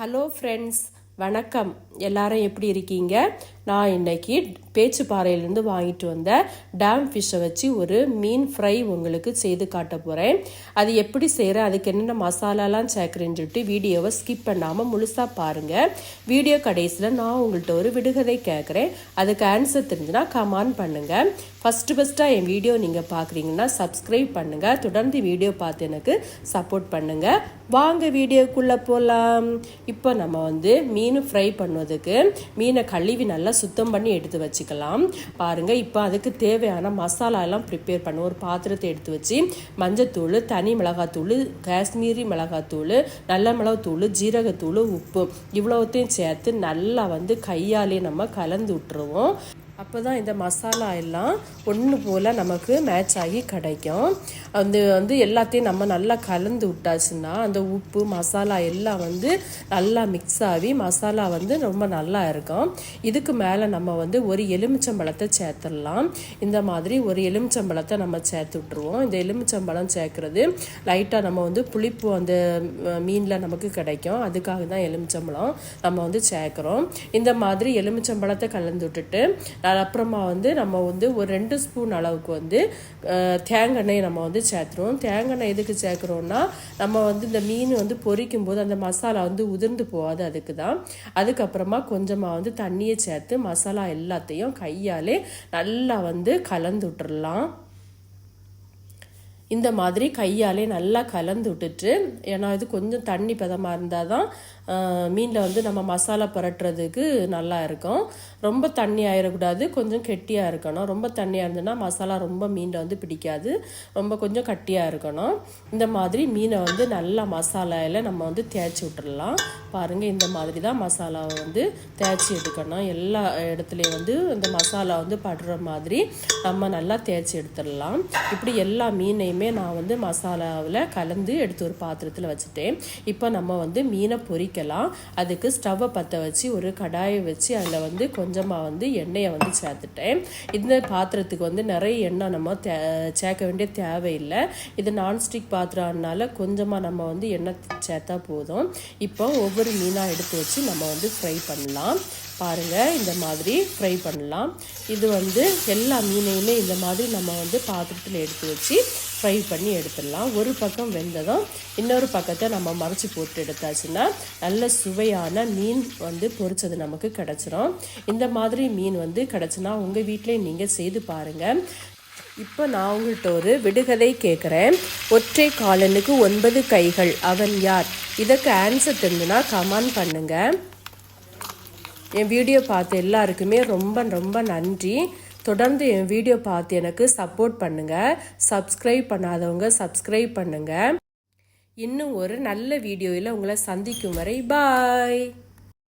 Hello friends வணக்கம். எல்லாரும் எப்படி இருக்கீங்க? நான் இன்னைக்கு பேச்சுப்பாறையிலேருந்து வாங்கிட்டு வந்த டேம் ஃபிஷ்ஷை வச்சு ஒரு மீன் ஃப்ரை உங்களுக்கு செய்து காட்ட போகிறேன் அது எப்படி செய்கிறேன் அதுக்கு என்னென்ன மசாலாலாம் சேர்க்குறேன்னு சொல்லிட்டு வீடியோவை ஸ்கிப் பண்ணாமல் முழுசாக பாருங்கள் வீடியோ கடைசியில் நான் உங்கள்கிட்ட ஒரு விடுகதை கேட்குறேன் அதுக்கு ஆன்சர் தெரிஞ்சுன்னா கமெண்ட் பண்ணுங்கள் ஃபஸ்ட்டு ஃபஸ்ட்டாக என் வீடியோ நீங்கள் பார்க்குறீங்கன்னா சப்ஸ்கிரைப் பண்ணுங்கள் தொடர்ந்து வீடியோ பார்த்து எனக்கு சப்போர்ட் பண்ணுங்கள் வாங்க வீடியோக்குள்ளே போகலாம் இப்போ நம்ம வந்து மீன் ஃப்ரை பண்ணுவதுக்கு மீனை கழுவி நல்லா சுத்தம் பண்ணி எடுத்து வச்சு வச்சுக்கலாம் பாருங்கள் இப்போ அதுக்கு தேவையான மசாலா எல்லாம் ப்ரிப்பேர் பண்ண ஒரு பாத்திரத்தை எடுத்து வச்சு மஞ்சத்தூள் தனி மிளகாத்தூள் காஷ்மீரி மிளகாத்தூள் நல்ல மிளகாத்தூள் ஜீரகத்தூள் உப்பு. இவ்வளோத்தையும் சேர்த்து நல்லா வந்து கையாலே நம்ம கலந்து விட்டுருவோம். அப்போ தான் இந்த மசாலா எல்லாம் ஒன்று போல் நமக்கு மேட்ச் ஆகி கிடைக்கும். அந்த வந்து எல்லாத்தையும் நம்ம நல்லா கலந்து விட்டாச்சுன்னா அந்த உப்பு மசாலா எல்லாம் வந்து நல்லா மிக்ஸ் ஆகி மசாலா வந்து ரொம்ப நல்லா இருக்கும். இதுக்கு மேலே நம்ம வந்து ஒரு எலுமிச்சம்பழத்தை சேர்த்துடலாம். இந்த மாதிரி ஒரு எலுமிச்சம்பழத்தை நம்ம சேர்த்து விட்ருவோம் இந்த எலுமிச்சம்பழம் சேர்க்குறது லைட்டாக நம்ம வந்து புளிப்பு அந்த மீனில் நமக்கு கிடைக்கும். அதுக்காக தான் எலுமிச்சம்பழம் நம்ம வந்து சேர்க்குறோம். இந்த மாதிரி எலுமிச்சம்பழத்தை கலந்து விட்டுட்டு அப்புறமா வந்து நம்ம வந்து ஒரு ரெண்டு ஸ்பூன் அளவுக்கு வந்து தேங்காய் நம்ம வந்து சேர்த்துருவோம். தேங்காய் எதுக்கு சேர்க்குறோன்னா நம்ம வந்து இந்த மீன் வந்து பொரிக்கும் போது அந்த மசாலா வந்து உதிர்ந்து போகாது அதுக்கு தான் அதுக்கப்புறமா கொஞ்சமாக வந்து தண்ணியை சேர்த்து மசாலா எல்லாத்தையும் கையாலே நல்லா வந்து கலந்து விட்டுறலாம். இந்த மாதிரி கையாலே நல்லா கலந்து விட்டுட்டு ஏன்னா இது கொஞ்சம் தண்ணி பதமாக இருந்தால் தான் மீனில் வந்து நம்ம மசாலா புரட்டுறதுக்கு நல்லா இருக்கும். ரொம்ப தண்ணி ஆயிடக்கூடாது கொஞ்சம் கெட்டியாக இருக்கணும். ரொம்ப தண்ணியாக இருந்ததுன்னா மசாலா ரொம்ப மீனில் வந்து பிடிக்காது. ரொம்ப கொஞ்சம் கட்டியாக இருக்கணும். இந்த மாதிரி மீனை வந்து நல்லா மசாலாவில் நம்ம வந்து தேய்ச்சி விட்டுடலாம் பாருங்கள் இந்த மாதிரி தான் மசாலாவை வந்து தேய்ச்சி எடுக்கணும். எல்லா இடத்துலையும் வந்து இந்த மசாலா வந்து படுற மாதிரி நம்ம நல்லா தேய்ச்சி எடுத்துடலாம். இப்படி எல்லா மீனையுமே நான் வந்து மசாலாவில் கலந்து எடுத்து ஒரு பாத்திரத்தில் வச்சுட்டேன். இப்போ நம்ம வந்து மீனை பொரிக்கலாம். அதுக்கு ஸ்டவ்வை பற்ற வச்சு ஒரு கடாயை வச்சு அதில் வந்து கொஞ்சமாக வந்து எண்ணெயை வந்து சேர்த்துட்டேன். இந்த பாத்திரத்துக்கு வந்து நிறைய எண்ணெய் நம்ம தே சேர்க்க வேண்டிய தேவையில்லை. இது நான்ஸ்டிக் பாத்திரம்னால கொஞ்சமாக நம்ம வந்து எண்ணெய் சேர்த்தா போதும். இப்போ ஒவ்வொரு மீனாக எடுத்து வச்சு நம்ம வந்து ஃப்ரை பண்ணலாம். பாருங்கள் இந்த மாதிரி ஃப்ரை பண்ணலாம். இது வந்து எல்லா மீனையுமே இந்த மாதிரி நம்ம வந்து பாத்திரத்தில் எடுத்து வச்சு ஃப்ரை பண்ணி எடுத்துடலாம். ஒரு பக்கம் வெந்ததும் இன்னொரு பக்கத்தை நம்ம மறைச்சி போட்டு எடுத்தாச்சுன்னா நல்ல சுவையான மீன் வந்து பொரிச்சது நமக்கு கிடச்சிரும். இந்த மாதிரி மீன் வந்து கிடச்சுன்னா உங்கள் வீட்டிலே நீங்கள் செய்து பாருங்கள் இப்போ நான் உங்கள்கிட்ட ஒரு விடுகதை கேட்குறேன் ஒற்றை காலனுக்கு ஒன்பது கைகள். அவன் யார்? இதற்கு ஆன்சர் தெரிஞ்சுன்னா கமெண்ட் பண்ணுங்கள் என் வீடியோ பார்த்த எல்லாருக்குமே ரொம்ப ரொம்ப நன்றி. தொடர்ந்து என் வீடியோ பார்த்து எனக்கு சப்போர்ட் பண்ணுங்கள் சப்ஸ்கிரைப் பண்ணாதவங்க சப்ஸ்கிரைப் பண்ணுங்கள் இன்னும் ஒரு நல்ல வீடியோவில் உங்களை சந்திக்கும் வரை பாய்